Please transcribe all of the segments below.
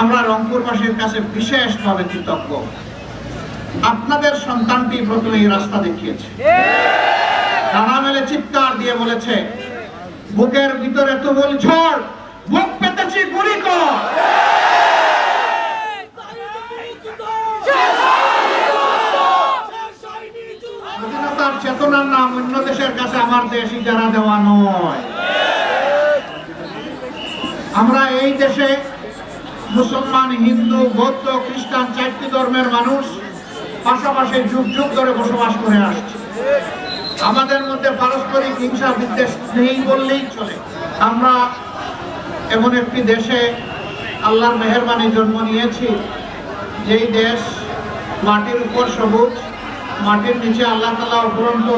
আমরা রংপুরবাসীর কাছে বিশেষভাবে কৃতজ্ঞ। আপনাদের সন্তানটি এই রাস্তা দেখিয়েছে। ডানা মেলে চিৎকার দিয়ে বলেছে, বুকের ভিতরে তুমুল ঝড়, বুক পেতেছি গুলি কর। চেতনার নাম অন্য দেশের কাছে আমার দেশ ইজারা দেওয়া নয়। আমরা এই দেশে মুসলমান, হিন্দু, বৌদ্ধ, খ্রিস্টান চারটি ধর্মের মানুষ পাশাপাশি যুগ যুগ ধরে বসবাস করে আসছে। আমাদের মধ্যে পারস্পরিক হিংসা বিদ্বেষ নেই বললেই চলে। আমরা এমন একটি দেশে আল্লাহর মেহরবানি জন্ম নিয়েছি, যেই দেশ মাটির উপর সবুজ, মাটির নিচে আল্লাহ তালা উপরন্ত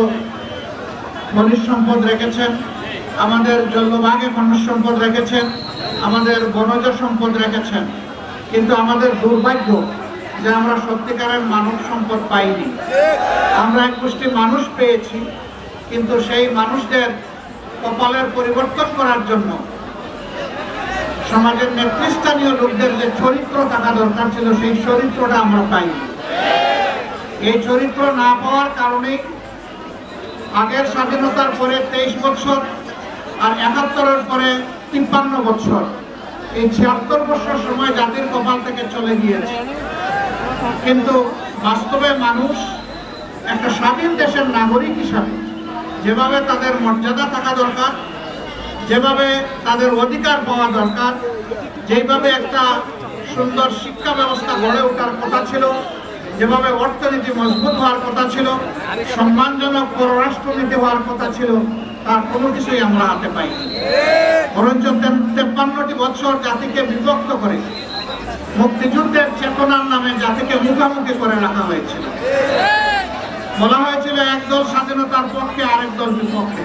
খনিজ সম্পদ রেখেছেন। আমাদের জলভাগে খনিজ সম্পদ রেখেছেন, আমাদের বনজ সম্পদ রেখেছেন। কিন্তু আমাদের দুর্ভাগ্য যে আমরা সত্যিকারের মানব সম্পদ পাইনি। আমরা এক গোষ্ঠী মানুষ পেয়েছি, কিন্তু সেই মানুষদের কপালের পরিবর্তন করার জন্য সমাজের নেতৃস্থানীয় লোকদের যে চরিত্র থাকা দরকার ছিল, সেই চরিত্রটা আমরা পাইনি। এই চরিত্র না পাওয়ার কারণেই আগের স্বাধীনতার পরে তেইশ বছর আর একাত্তরের পরে তিপ্পান্ন বছর। এই ছিয়াত্তর বছর সময় জাতির কপাল থেকে চলে গিয়েছে। কিন্তু বাস্তবে মানুষ একটা স্বাধীন দেশের নাগরিক হিসাবে যেভাবে তাদের মর্যাদা থাকা দরকার, যেভাবে তাদের অধিকার পাওয়া দরকার যেভাবে একটা সুন্দর শিক্ষা ব্যবস্থা গড়ে ওঠার কথা ছিল, যেভাবে অর্থনীতি মজবুত হওয়ার কথা ছিল, সম্মানজনক পররাষ্ট্রনীতি হওয়ার কথা ছিল তার কোনো কিছুই আমরা হাতে পাই বরঞ্চ তেপ্পান্নটি বছর জাতিকে বিভক্ত করে মুক্তিযুদ্ধের চেতনার নামে জাতিকে মুখামুখি করে রাখা হয়েছিল। বলা হয়েছিল একদল স্বাধীনতার পক্ষে, আরেক দল বিপক্ষে।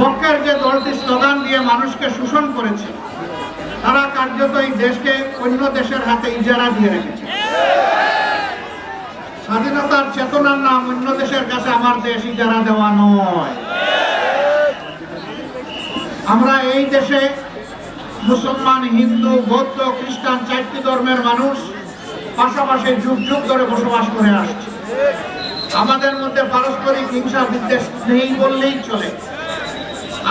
পক্ষের যে দলটি স্লোগান দিয়ে মানুষকে শোষণ করেছে, তারা কার্যত এই দেশকে অন্য দেশের হাতে ইজারা দিয়ে রেখেছে। স্বাধীনতার চেতনার নাম অন্য দেশের কাছে আমার দেশ ইজারা দেওয়া নয়। আমরা এই দেশে মুসলমান, হিন্দু, বৌদ্ধ, খ্রিস্টান চারটি ধর্মের মানুষ পাশাপাশি যুগ যুগ ধরে বসবাস করে আসছে। আমাদের মধ্যে পারস্পরিক হিংসা বিদ্বেষ নেই বললেই চলে।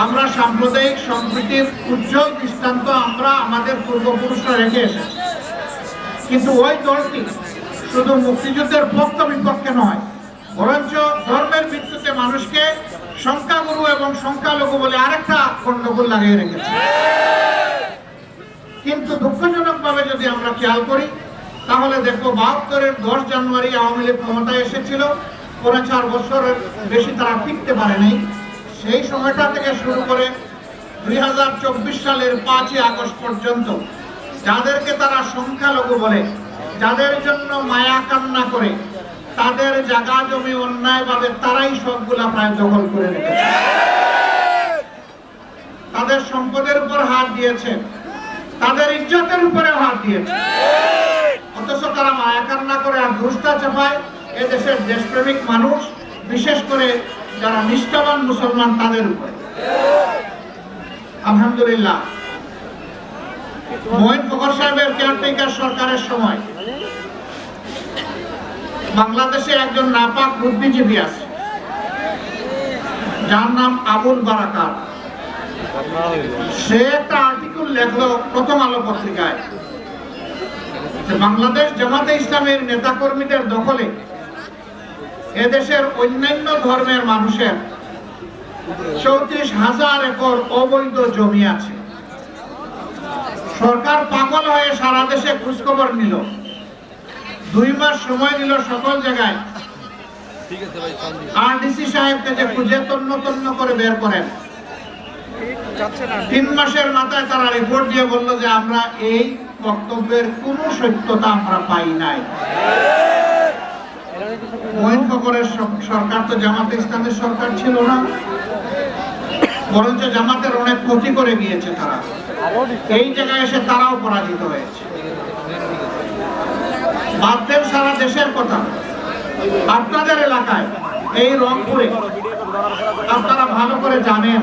আমরা সাম্প্রদায়িক সম্প্রীতির উজ্জ্বল দৃষ্টান্ত আমরা আমাদের পূর্বপুরুষরা রেখে এসেছি। কিন্তু ওই দলটি শুধু মুক্তিযুদ্ধের পক্ষ বিপক্ষে নয় বরঞ্চ ধর্মের ভিত্তিতে মানুষকে সংখ্যাগুরু এবং সংখ্যালঘু বলে আরেকটা গন্ডগোল লাগিয়ে রেখেছে। কিন্তু দুঃখজনক ভাবে যদি আমরা খেয়াল করি, তাহলে দেখব বাহাত্তরের দশ জানুয়ারি আওয়ামী লীগ ক্ষমতায় এসেছিল। পরে চার বছরের বেশি তারা টিকতে পারেনি। সেই সময়টা থেকে শুরু করে দুই হাজার চব্বিশ সালের পাঁচই আগস্ট পর্যন্ত যাদেরকে তারা সংখ্যালঘু বলে, যাদের জন্য মায়া কান্না করে তাদের জায়গা জমি অন্যায়ভাবে তারাই সবগুলা প্রায় দখল করে রেখেছে। তাদের সম্পদের উপর হাত দিয়েছে। তাদের ইজ্জতের উপরে হাত দিয়েছে। অথচ তারা মায়া কান্না করে আর ঘুষটা চাপায় এদেশের দেশপ্রেমিক মানুষ, বিশেষ করে যারা নিষ্ঠাবান মুসলমান তাদের উপরে। আলহামদুলিল্লাহ। মোহিন ফখর সাহেবের কেয়ারটেকার সরকারের সময় বাংলাদেশে একজন নাপাক বুদ্ধিজীবী আছে। যার নাম আবুল বারাকার সে একটা আর্টিকেল লেখলো প্রথম আলো পত্রিকায়। বাংলাদেশ জামাতে ইসলামের নেতাকর্মীদের দখলে এদেশের অন্যান্য ধর্মের মানুষের চৌত্রিশ হাজার একর অবৈধ জমি আছে। সরকার পাগল হয়ে সারা দেশে খোঁজখবর নিল। দুই মাস সময় নিল সকল জায়গায়। আর ডিসি সাহেবকে যে খুঁজে তন্ন তন্ন করে বের করেন। তিন মাসের মাথায় তারা রিপোর্ট দিয়ে বলল যে আমরা এই বক্তব্যের কোনো সত্যতা আমরা পাই নাই। মহিন ফকরের সরকার তো জামাতে ইসলামের সরকার ছিল না। বরঞ্চ জামাতের অনেক ক্ষতি করে গিয়েছে তারা। এই জায়গায় এসে তারাও পরাজিত হয়েছে। সারা দেশের কথা। আপনাদের এলাকায় এই রংপুরে আপনারা ভালো করে জানেন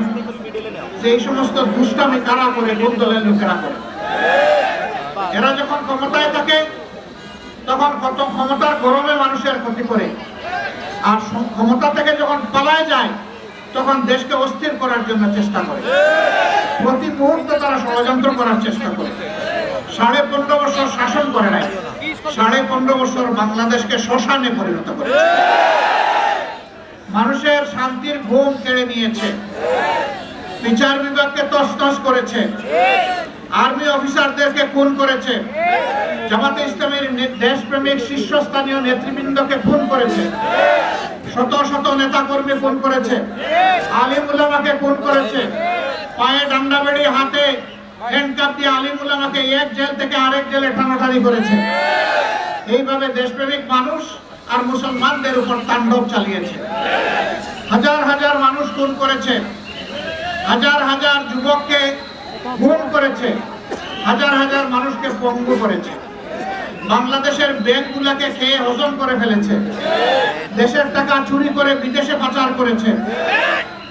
যে এই সমস্ত দুষ্টামি কারা করে, কোন দলের লোকেরা করে। এরা যখন ক্ষমতায় থাকে, তখন কত ক্ষমতার গরমে মানুষের ক্ষতি করে। আর ক্ষমতা থেকে যখন পালায় যায়, তখন দেশকে অস্থির করার জন্য চেষ্টা করে। প্রতি মুহূর্তে তারা ষড়যন্ত্র করার চেষ্টা করে। সাড়ে পনেরো বছর শাসন করে নাই। সাড়ে পনেরো বছর বাংলাদেশকে শ্মশানে পরিণত করে মানুষের শান্তির ঘুম কেড়ে নিয়েছে। বিচার বিভাগকে তছনছ করেছে। আর্মি অফিসারদেরকে খুন করেছে। জামাতে ইসলামের দেশপ্রেমিক শীর্ষস্থানীয় নেতৃবৃন্দকে খুন করেছে। শত শত নেতা কর্মী খুন করেছে। আলিম উলামাকে খুন করেছে। পায়ে ডান্ডা বেড়ি হাতে হ্যান্ডকাপ দিয়ে আলিম উলামাকে এক জেল থেকে আরেক জেলে টানাটানি করেছে। এইভাবে দেশপ্রেমিক মানুষ আর মুসলমানদের উপর তাণ্ডব চালিয়েছে। হাজার হাজার মানুষ খুন করেছে। হাজার হাজার যুবককে গুম করেছে। হাজার হাজার মানুষকে পঙ্গু করেছে। বাংলাদেশের ব্যাংকগুলোকে খেয়ে হজম করে ফেলেছে। দেশের টাকা চুরি করে বিদেশে পাচার করেছে।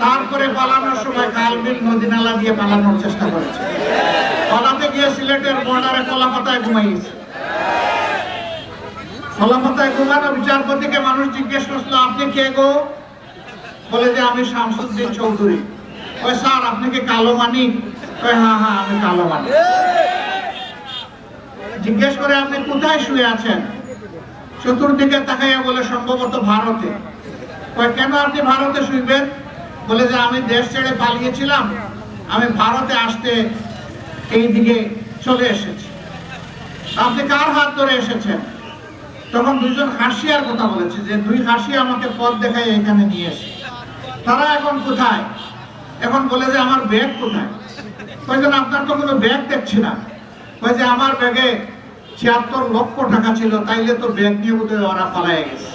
তারপরে পালানোর সময় কালবিল নদী নালা দিয়ে পালানোর চেষ্টা করেছে। পালাতে গিয়ে সিলেটের বর্ডারে কলাপাতায় ঘুমাইয়েছে কলাপাতায় ঘুমানো বিচারপতিকে মানুষ জিজ্ঞেস করছিল, আপনি কে গো? বলে যে, আমি শামসুদ্দিন চৌধুরী। ওই স্যার, আপনি কি কালো মানিক ওই হ্যাঁ হ্যাঁ আমি কালো মানিক জিজ্ঞেস করে, আপনি কোথায় শুয়ে আছেন? চতুর্দিকে তাকাইয়া বলে, সম্ভবত ভারতে। কয়, কেন আপনি ভারতে শুইবেন? বলে যে আমি দেশ ছেড়ে পালিয়েছিলাম আমি ভারতে আসতে এই দিকে চলে এসেছি। আপনি কার হাত ধরে এসেছেন? তখন দুইজন হাসিয়ার কথা বলেছে যে, দুই হাসি আমাকে পথ দেখায় এখানে নিয়ে এসে। তারা এখন কোথায়? এখন বলে যে, আমার ব্যাগ কোথায়? কয়েকজন আপনার তো কোনো ব্যাগ দেখছি না। কই যে, আমার ব্যাগে ছিয়াত্তর লক্ষ টাকা ছিল, তাইলে তো ব্যাগ নিয়ে বোধহয় ওরা পালাই গেছে।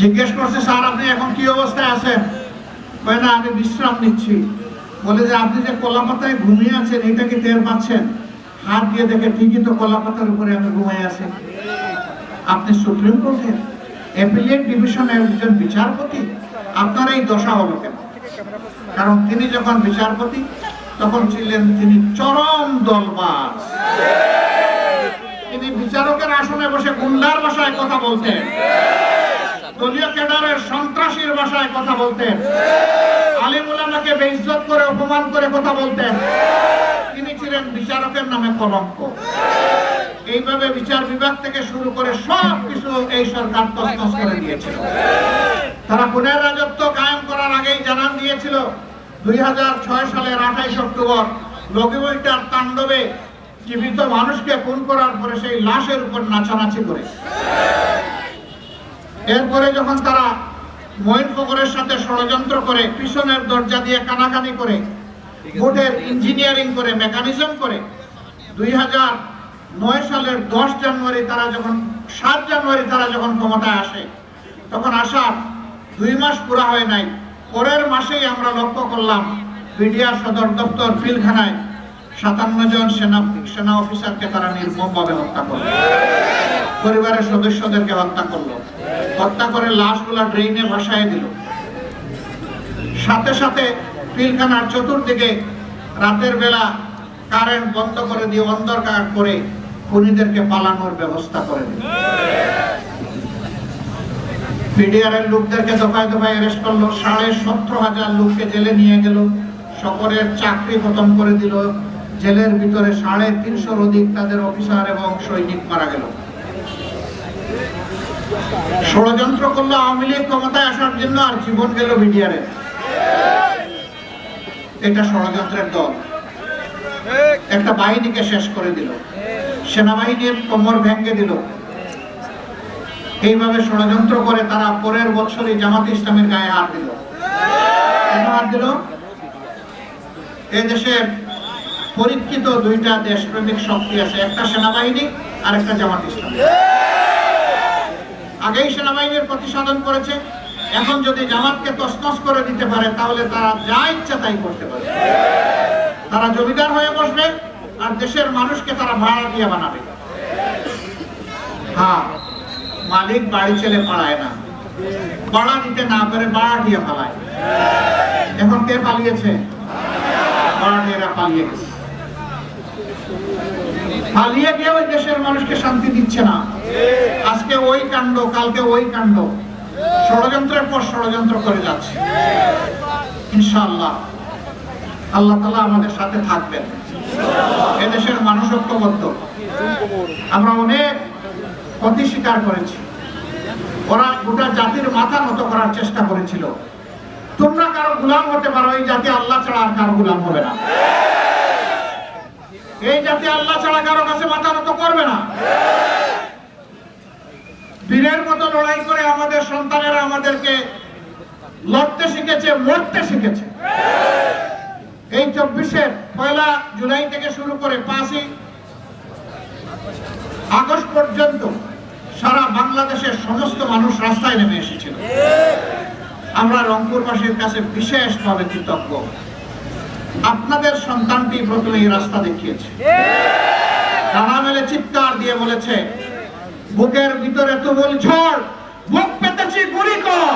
জিজ্ঞেস করছে, স্যার, আপনি এখন কি অবস্থায় আছেন? কয় না, আমি বিশ্রাম নিচ্ছি। বলে যে, আপনি যে কলা কলাপাতায় ঘুমিয়ে আছেন এটা কি টের পাচ্ছেন? হাত দিয়ে দেখে, ঠিকই তো কলাপাতার উপরে আমি ঘুমিয়ে আছি। আপনি সুপ্রিম কোর্টের অ্যাপিলিয়েট ডিভিশনের একজন বিচারপতি? আপনার এই দশা হলো কেন? কারণ তিনি যখন বিচারপতি, তখন ছিলেন তিনি চরম দলবাজ। তিনি বিচারকের আসনে বসে গুন্ডার ভাষায় কথা বলতেন। দলীয় ক্যাডারের সন্ত্রাসীর ভাষায় কথা বলতেন। আলিমুলামাকে বেইজ্জত করে, অপমান করে কথা বলতেন। তিনি ছিলেন বিচারকের নামে কলঙ্ক। এইভাবে বিচার বিভাগ থেকে শুরু করে সব কিছু এই সরকার তছনছ করে দিয়েছিল। তারা পুনের রাজত্ব কায়েম করার আগেই জানান দিয়েছিল, দুই হাজার ছয় সালের আঠাইশ অক্টোবর লগিবইটার তাণ্ডবে জীবিত মানুষকে খুন করার পরে সেই লাশের উপর নাচানাচি করে এরপরে যখন তারা মঈন ফকরের সাথে ষড়যন্ত্র করে পিছনের দরজা দিয়ে কানাকানি করে, ভোটের ইঞ্জিনিয়ারিং করে, মেকানিজম করে, দুই হাজার নয় সালের দশ জানুয়ারি তারা যখন, সাত জানুয়ারি তারা যখন ক্ষমতায় আসে, তখন আসার দুই মাস পুরা হয় নাই। পরের মাসেই আমরা লক্ষ্য করলাম, বিডিআর সদর দপ্তর পিলখানায় সাতান্ন জন সেনা সেনা অফিসারকে তারা নির্মমভাবে হত্যা করল। পরিবারের সদস্যদেরকে হত্যা করল। হত্যা করে লাশগুলা ড্রেনে ভাসায় দিল। সাথে সাথে পিলখানার চতুর্দিকে রাতের বেলা কারেন্ট বন্ধ করে দিয়ে অন্ধকার করে খুনিদেরকে পালানোর ব্যবস্থা করে দিল। এর লোকদেরকে দফায় দফায় অ্যারেস্ট করল, সাড়ে সতেরো হাজার লোককে জেলে নিয়ে গেল, সকলের চাকরি খতম করে দিল, জেলের ভিতরে সাড়ে তিনশোর অধিক তাদের অফিসার এবং সৈনিক মারা গেল। ষড়যন্ত্র করল আওয়ামী লীগ ক্ষমতায় আসার জন্য আর জীবন গেল বিডিআরের এটা ষড়যন্ত্রের দল। একটা বাহিনীকে শেষ করে দিল। সেনাবাহিনীর কোমর ভেঙে দিল। এইভাবে ষড়যন্ত্র করে তারা পরের বছরই জামাত ইসলামের গায়ে হাত দিল। কেন দিল? এই দেশের পরীক্ষিত দুইটা দেশপ্রেমিক শক্তি আছে, একটা সেনাবাহিনী আর একটা জামাত ইসলাম। আগেই সেনাবাহিনীর প্রতিসাধন করেছে। এখন যদি জামাতকে তসনস করে দিতে পারে, তাহলে তারা যা ইচ্ছা তাই করতে পারে। তারা জমিদার হয়ে বসবে, আর দেশের মানুষকে তারা ভাড়া দিয়ে বানাবে। হ্যাঁ মালিক বাড়ি ছেলে পালায় না। ভাড়া দিতে না পারে ভাড়া দিয়ে পালায়। এখন কে পালিয়েছে? ভাড়াটিয়ারা পালিয়ে গেছে। পালিয়ে গিয়ে ওই দেশের মানুষকে শান্তি দিচ্ছে না। আজকে ওই কাণ্ড, কালকে ওই কাণ্ড। ষড়যন্ত্রের পর ষড়যন্ত্র করে যাচ্ছে। ইনশাআল্লাহ। আল্লাহ তালা আমাদের সাথে থাকবেন। এদেশের মানুষ ঐক্যবদ্ধ। আমরা অনেক ক্ষতি স্বীকার করেছি। ওরা গোটা জাতির মাথা নত করার চেষ্টা করেছিল। তোমরা কারও গুলাম হতে পারো, এই জাতি আল্লাহ ছাড়া আর কারও গুলাম হবে না। এই জাতি আল্লাহ ছাড়া কারও কাছে মাথা নত করবে না। বীরের মতো লড়াই করে আমাদের সন্তানেরা আমাদেরকে লড়তে শিখেছে, মরতে শিখেছে। এই চব্বিশের পয়লা জুলাই থেকে শুরু করে পাঁচই আগস্ট পর্যন্ত সারা বাংলাদেশের সমস্ত মানুষ রাস্তায় নেমে এসেছিল। আমরা রংপুরবাসীর কাছে বিশেষভাবে কৃতজ্ঞ। আপনাদের সন্তানটি প্রথমে রাস্তা দেখিয়েছে। ডানা মেলে চিৎকার দিয়ে বলেছে, বুকের ভিতরে তুমুল ঝড় বুক পেতেছি গুলি কর।